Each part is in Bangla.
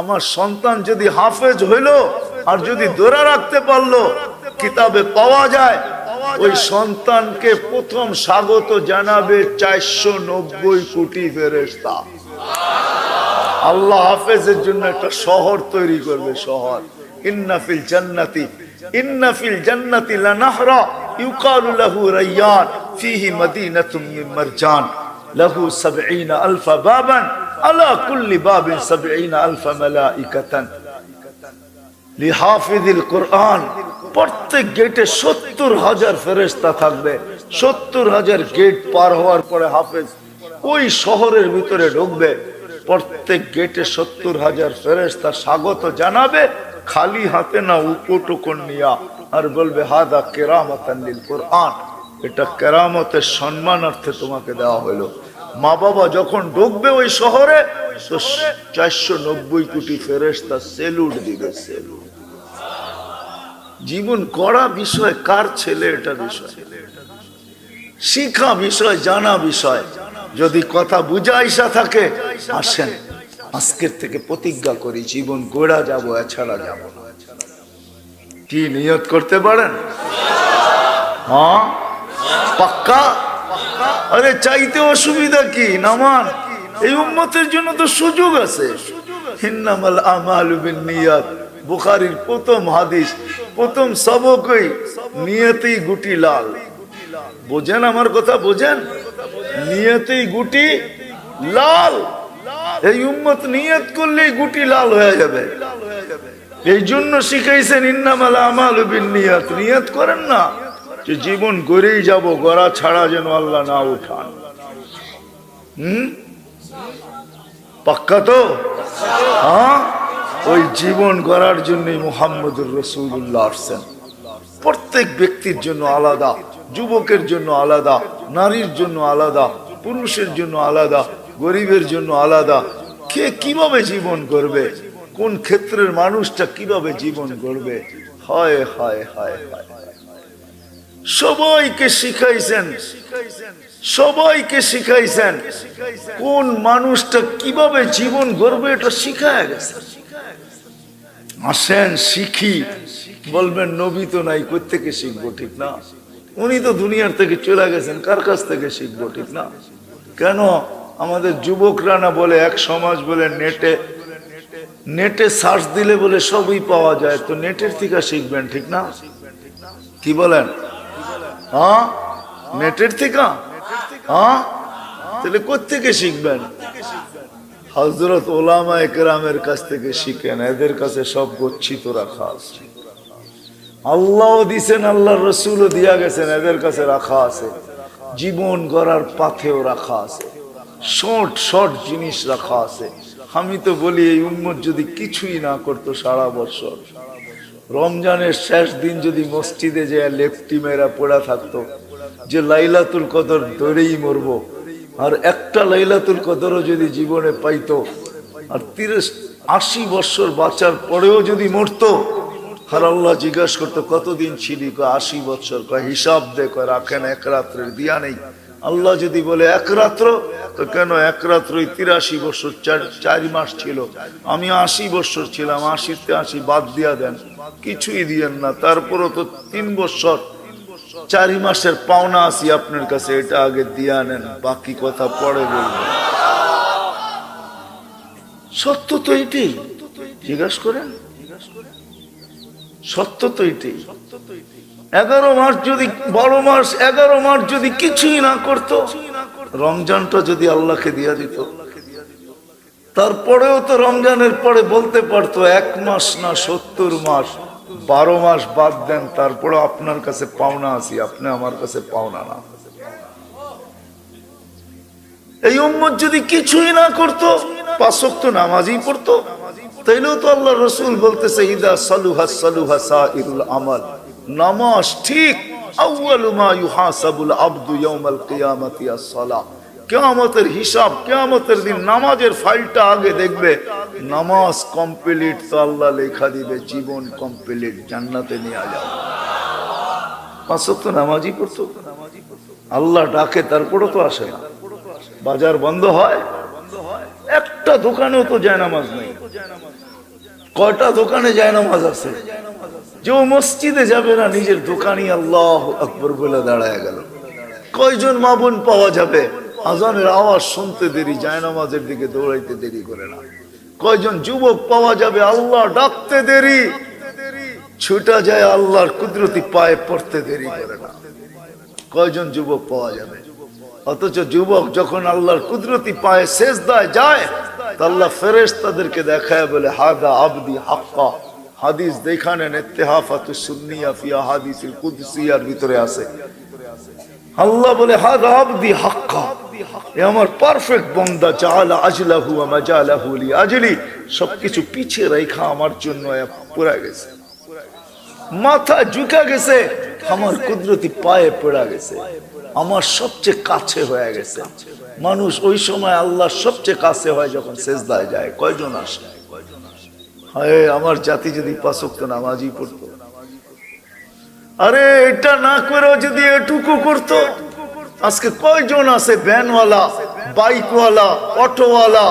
আমার সন্তান যদি হাফেজ হইল আর যদি দোরা রাখতে পারল, কিতাবে পাওয়া যায়, ওই সন্তানকে প্রথম স্বাগত জানাবে চারশো নব্বই কোটি ফেরেস্তা আল্লাহ হাফেজের জন্য একটা শহর তৈরি করবে, শহর। ইন্নাফিল জান্নাতি ইন্নাফিল জান্নাতি লানাহরা, ইউকালু লাহু রায়্যান ফিহি মাদিনাতুম মিন মারজান, লাহু 70 আলফা বাবান। আলা কুল্লি বাবিন 70 আলফা মালাইকাতান। লিহাফিজিল কোরআন। প্রত্যেক গেটে সত্তর হাজার ফেরেস্তা থাকবে। সত্তর হাজার গেট পার হওয়ার পরে হাফেজ ওই শহরের ভিতরে ঢুকবে। প্রত্যেক গেটে সত্তর হাজার স্বাগত জানাবে, খালি হাতে না উপটুকন নিয়া। আর বলবে, হাদা কেরামতান্লিল কোরআন। এটা কেরামতের সম্মানার্থে তোমাকে দেওয়া হলো। মা বাবা যখন ঢুকবে ওই শহরে চারশো নব্বই কোটি ফেরেস্তা সেলুট দিবে, সেলুট জীবন গড়া বিষয়, কার ছেলে এটা বিষয়? শিখা বিষয়, জানা বিষয়। যদি কথা বুঝাইসা থাকে, আসেন, আজকের থেকে প্রতিজ্ঞা করি, জীবন গোড়া যাব, এছাড়া যাব না। কি নিয়ত করতে পারেন? হ্যাঁ? পাক্কা? আরে চাইতে অসুবিধা কি? নামান এই উম্মতের জন্য তো সুযোগ আছে। আমার কথা, বোঝেন? গুটি লাল। এই উম্মত নিয়ত করলেই গুটি লাল হয়ে যাবে। এই জন্য শিখাইছেন, ইন্নামাল আমাল নিয়াত নিয়ত করেন না। যে জীবন গড়েই যাব, গড়া ছাড়া যেন আল্লাহ না উঠান। হুম? পাক্কা তো? হ্যাঁ? ওই জীবন গড়ার জন্যই মোহাম্মদুর রসুল্লাহ আসছেন। প্রত্যেক ব্যক্তির জন্য আলাদা, যুবকের জন্য আলাদা, নারীর জন্য আলাদা, পুরুষের জন্য আলাদা, গরিবের জন্য আলাদা। কে কীভাবে জীবন করবে? কোন ক্ষেত্রের মানুষটা কীভাবে জীবন করবে? হায় হায় হায় হায়। সবাইকে শিখাইছেন। সবাইকে শিখাইছেন। কোন মানুষটা কীভাবে জীবন গড়বে এটা শিখায় গেছে। আসেন শিখি। বলবেন, নবী তো নাই থেকে শিখব, ঠিক না? উনি তো দুনিয়ার থেকে চলে গেছেন, কার কাছ থেকে শিখব, ঠিক না? কেন? আমাদের যুবকরা না বলে, এক সমাজ বলে, নেটে নেটে সার্চ দিলে বলে সবই পাওয়া যায়, তো নেটের থেকে শিখবেন, ঠিক না? কি বলেন? হ্যাঁ? নেটের থেকে? হ্যাঁ? তাহলে কোথেকে শিখবেন? হজরত ওলামা একরামের কাছ থেকে শিখেন, এদের কাছে সব গচ্ছিত রাখা আছে। আল্লাহ দিছেন আল্লাহ রসুলও দিয়া গেছেন, এদের কাছে রাখা আছে। জীবন গড়ার পাথেও রাখা আছে। শর্ট শর্ট জিনিস রাখা আছে। আমি তো বলি, এই উম্মত যদি কিছুই না করতো সারা বছর। রমজানের শেষ দিন যদি মসজিদে যে লেফটি মেয়েরা পড়া থাকতো, যে লাইলাতুল কদর ধরেই মরবো, আর একটা লাইলাতুল কদরও যদি জীবনে পাইতো, আর তিরিশ, আশি বছর বাঁচার পরেও যদি মরতো, আর আল্লাহ জিজ্ঞাসা করতো, কতদিন ছিলি? কয়, আশি বছর। কয়, হিসাব দে। কয়, রাখেন, এক রাত্রের দিয়া নেই। আল্লাহ যদি বলে, এক রাত্র? তো কেন এক রাত্রই তিরাশি বছর, চার চার মাস ছিল। আমি আশি বছর ছিলাম, আশিতে আশি বাদ দিয়া দেন। কিছুই দিয়েন না। তারপরও তো তিন বছর, চারি মাসের পাওনা আসি আপনার কাছে, এটা আগে দিয়া নেন বাকি কথা পরে বলবেন সত্য তো এটাই। জিজ্ঞাসা করেন? সত্য তো এটাই। এগারো মাস যদি, বারো মাস এগারো মাস যদি কিছুই না করতো, রমজানটা যদি আল্লাহকে দিয়া দিত তারপরেও তো রমজানের পরে বলতে পারতো, এক মাস না সত্তর মাস, বারো মাস বাদ দেন তারপরে আপনার কাছে পাওনা আছি, আপনি আমার কাছে পাওনা না। এই উম্মত যদি কিছুই না করতো পাঁচক তো নামাজই পড়তো, তাইলেও তো আল্লাহ রসুল বলতেছে, ইদা সালুহা সালুহা সাইরুল আমাল। নামাজ ঠিক আউয়ালু মা ইউহাসাবুল আবদু ইয়াউমাল কিয়ামাতি আস-সালাহ। কিয়ামতের হিসাব, কিয়ামতের দিন নামাজের ফাইলটা আগে দেখবে। নামাজ কমপ্লিট তো আল্লাহ লেখা দিবে, জীবন কমপ্লিট জান্নাতে নিয়ে যাবে তো নামাজই পড়তো। আল্লাহ ডাকে, তারপরও তো আসে না। বাজার বন্ধ হয়। একটা দোকানেও তো যায় নামাজ নেই। কয়টা দোকানে যায় নামাজ আছে? যে মসজিদে যাবে না, নিজের দোকানই আল্লাহ আকবর বলে দাঁড়ায় গেল। কয়জন মা বোন পাওয়া যাবে? আজানের আওয়াজ শুনতে দেরি, যায় নামাজের দিকে দৌড়াইতে দেরি করে না। কয়জন যুবক পাওয়া যাবে? আল্লাহ ডাকতে দেরি। ছুটা যায় আল্লাহর কুদরতি পায়ে পড়তে দেরি করে না। কয়জন যুবক পাওয়া যাবে? অথচ যুবক যখন আল্লাহর কুদরতি পায়ে শেষ দায় যায় আল্লাহ ফেরেস তাদেরকে দেখায় বলে, হাদা আবদি হাক্কা। হাদিস দেখানেন ইত্তেহাফাতু সুন্নিয়া ফিয়া হাদিসিল কুদসিয়ার ভিতরে আছে। আল্লাহ বলে, হাদা আবদি হাক্কা। আমার পারফেক্ট বন্দা জালা আজলাহু মাজালাহু লি আজলি। সবকিছু পিছিয়ে রেখা আমার জন্য গেছে। মাথা ঝুঁকা গেছে, আমার কুদরতি পায়ে পড়া গেছে। আমার সবচেয়ে কাছে হয়ে গেছে। মানুষ ওই সময় আল্লাহ সবচেয়ে কাছে হয় যখন শেষদায় যায়। কয়জন আসে? হায়, আমার জাতি যদি পাঁচক্ত নামাজই পড়তো। আরে, এটা না করেও যদি এটুকু করতো। আজকে কয়জন আছে ভ্যানওয়ালা, বাইকওয়ালা, অটোওয়ালা,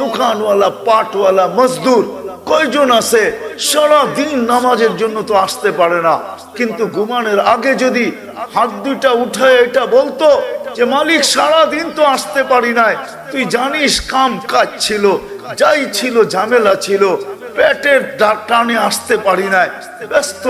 দোকানওয়ালা, পাটওয়ালা, মজদুর? কয়জন আছে? সারা দিন নামাজের জন্য তো আসতে পারে না। কিন্তু ঘুমানোর আগে যদি হাত দুইটা উঠায় এটা বলতো যে, মালিক সারা দিন তো আসতে পারি নাই। তুই জানিস কাম কাজ ছিল, যাই ছিল, ঝামেলা ছিল পেটের টানে আসতে পারি নাই। ব্যস্ত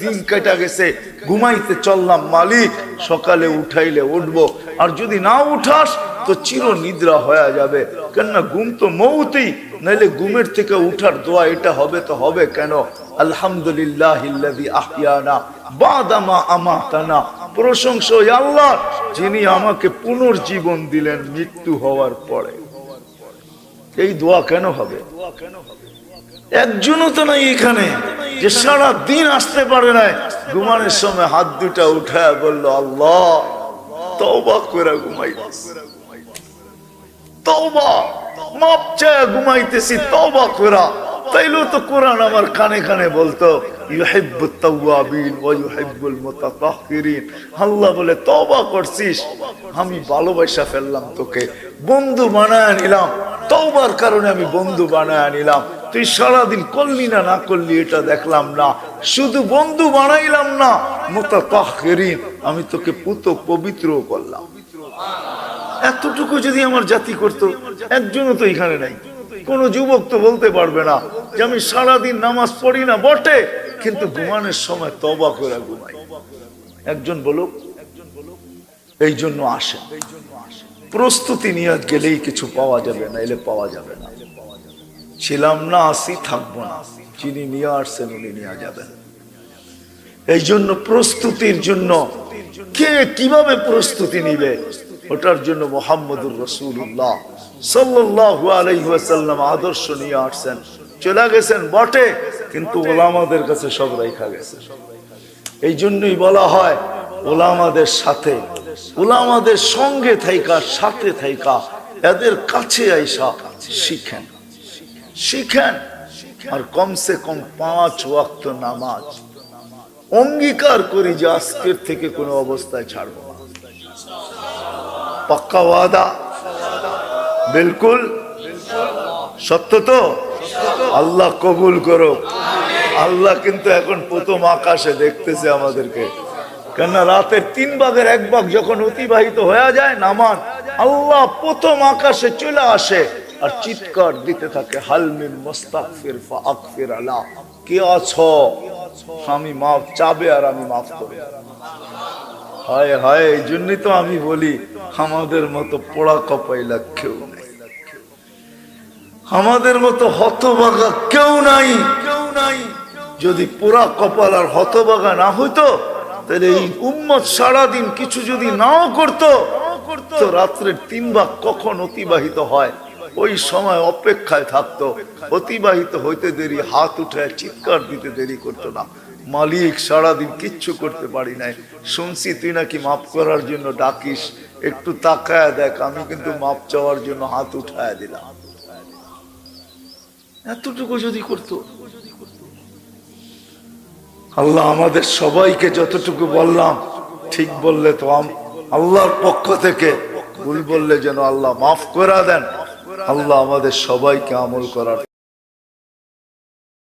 দিন কেটে গেছে। ঘুমাইতে চললাম মালিক সকালে উঠাইলে উঠবো। আর যদি না উঠাস, তো চির নিদ্রা হয়ে যাবে। কেননা ঘুম তো মৌতেই, নাইলে ঘুমের থেকে উঠার দোয়া এটা হবে তো হবে কেন? আলহামদুলিল্লাহ আহিয়ানা বাদামা আমাতানা। প্রশংসা আল্লাহ, যিনি আমাকে পুনর্জীবন দিলেন মৃত্যু হওয়ার পরে। এই দোয়া কেন হবে? একজনও তো নাই এখানে যে সারা দিন আসতে পারে নাই। ঘুমানোর সময় হাত দুটা উঠায় বলল, আল্লাহ, তওবা করে ঘুমাইতেছি। তওবা ঘুমাইতেছি তো কোরআন আমার কানে কানে বলতো ওয়া বলে করছিস? আমি ভালোবাসা ফেললাম তোকে। বন্ধু বানায় নিলাম। তওবার কারণে আমি বন্ধু বানায় নিলাম। তুই সারাদিন করলি না না করলি, এটা দেখলাম না। শুধু বন্ধু বানাইলাম না মুতাতাহহিরিন আমি তোকে পুত পবিত্র করলাম। এতটুকু যদি আমার জাতি করতো, একজনও তো এখানে নাই। কোন যুবক তো বলতে পারবে না যে আমি সারাদিন নামাজ পড়ি না, বটে। কিন্তু ঘুমানোর সময় তবা করে ঘুমাই। একজন বলুক, এই জন্য আসে। প্রস্তুতি নিয়ে গেলেই কিছু পাওয়া যাবে না এলে পাওয়া যাবে না। ছিলাম না, আসি থাকব না। যিনি নিয়ে আসছেন, উনি নিয়ে যাবেন। এই জন্য প্রস্তুতির জন্য কে কীভাবে প্রস্তুতি নিবে, ওটার জন্য মোহাম্মদুর রসুল্লাহ আলাইহি আদর্শ নিয়ে আসছেন। চলে গেছেন বটে, কিন্তু ওলামাদের কাছে সব রেখা গেছে। এই জন্যই বলা হয়, ওলামাদের সাথে, ওলামাদের সঙ্গে থাইকা, সাথে থাইকা, এদের কাছে আইসা শিখেন। শিখেন। আর কমসে কম পাঁচ ওয়াক্ত নামাজ অঙ্গীকার করি যে আজকের থেকে কোনো অবস্থায় ছাড়বো না। পাক্কা ওয়াদা? বিলকুল? সত্য তো? আল্লাহ কবুল করো আল্লাহ কিন্তু এখন প্রথম আকাশে দেখতেছে আমাদেরকে। কেননা রাতের তিন ভাগের এক ভাগ যখন অতিবাহিত হয়ে যায় নামান আল্লাহ প্রথম আকাশে চলে আসে। আর চিৎকার দিতে থাকে হালমিন মোস্তাকফির ফাকফির আলা। কে আছো? আমি মাফ চাবে আর আমি মাফ করব। হায় হায়, এই জন্যই তো আমি বলি, আমাদের মতো পোড়া কপাইলা কেউ নাই। আমাদের মতো হতবাগা কেউ নাই। কেউ নাই যদি পোড়া কপাল আর হতবাগা না হইতো, তাহলে এই উম্মত সারাদিন কিছু যদি নাও করতো, তো রাত্রের তিন ভাগ কখন অতিবাহিত হয়? ওই সময় অপেক্ষায় থাকতো, অতিবাহিত হইতে দেরি, হাত উঠে চিৎকার দিতে দেরি করতো না। মালিক সারাদিন কিচ্ছু করতে পারি নাই। শুনছি তুই নাকি মাফ করার জন্য ডাকিস। একটু তাকায় দেখ, আমি কিন্তু মাপ চাওয়ার জন্য হাত উঠায় দিলাম। এতটুকু যদি করতো। আল্লাহ আমাদের সবাইকে যতটুকু বললাম, ঠিক বললে তো আল্লাহর পক্ষ থেকে ভুল বললে যেন আল্লাহ মাফ করে দেন। আল্লাহ আমাদের সবাইকে আমল করার